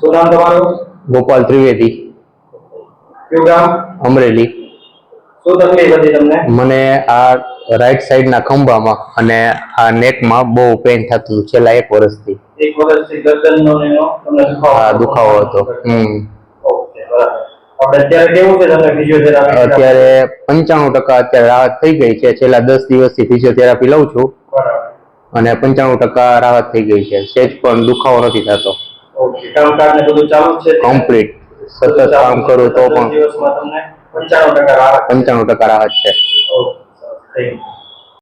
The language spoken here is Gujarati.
શું નામ તમારું? ગોપાલ ત્રિવેદી. કયું ગામ? અમરેલી. શું તકલીફ હતી તમને? મને આ રાઈટ સાઈડના ખંભામાં અને આ નેકમાં બહુ પેઇન થતું છેલ્લા એક વર્ષથી. એક વર્ષથી ગરદનનો ને તમને દુખાવો આ દુખાવો હતો. હમ. અત્યારે પંચાણું ટકા અત્યારે રાહત થઈ ગઈ છે. છેલ્લા દસ દિવસથી ફિઝિયોથેરાપી લઉં છું. અને પંચાણું ટકા રાહત થઈ ગઈ છે. સેજ પણ દુખાવો નથી થતો. કામકાજ ને બધું ચાલુ છે. કમ્પ્લીટ સતત કામ કરો તો પણ પંચાણું ટકા રાહત પંચાણું ટકા રાહત છે.